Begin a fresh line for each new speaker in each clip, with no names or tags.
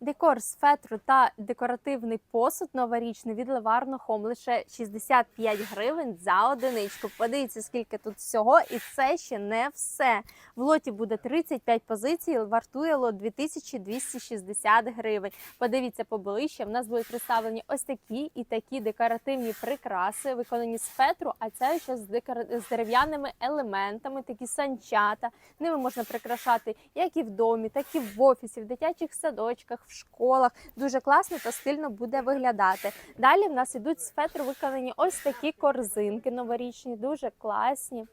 Декор з фетру та декоративний посуд новорічний від Леварно Хом лише 65 гривень за одиничку. Подивіться, скільки тут всього, і це ще не все. В лоті буде 35 позицій, вартує лот 2260 гривень. Подивіться поближче. В нас будуть представлені ось такі і такі декоративні прикраси, виконані з фетру, а це ще з, декор... з дерев'яними елементами, такі санчата. Ними можна прикрашати як і в домі, так і в офісі, в дитячих садочках, в школах. Дуже класно та стильно буде виглядати. Далі в нас ідуть з фетру виконані ось такі корзинки новорічні, дуже класні.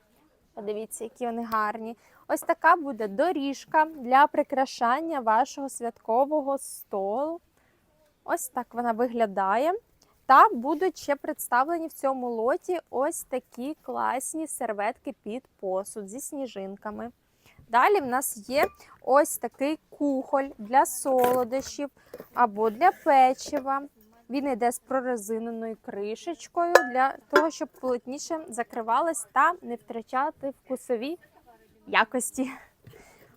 Подивіться, які вони гарні. Ось така буде доріжка для прикрашання вашого святкового столу. Ось так вона виглядає. Та будуть ще представлені в цьому лоті ось такі класні серветки під посуд зі сніжинками. Далі в нас є ось такий кухоль для солодощів або для печива. Він йде з прорезиненою кришечкою для того, щоб плотніше закривалась та не втрачати вкусові якості.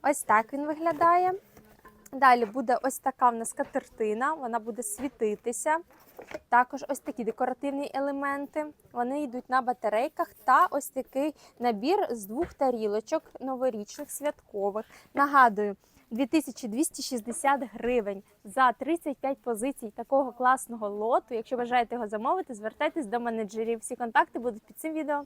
Ось так він виглядає. Далі буде ось така в нас катертина, вона буде світитися. Також ось такі декоративні елементи. Вони йдуть на батарейках та ось такий набір з двох тарілочок новорічних святкових. Нагадую, 2260 гривень за 35 позицій такого класного лоту. Якщо бажаєте його замовити, звертайтесь до менеджерів. Всі контакти будуть під цим відео.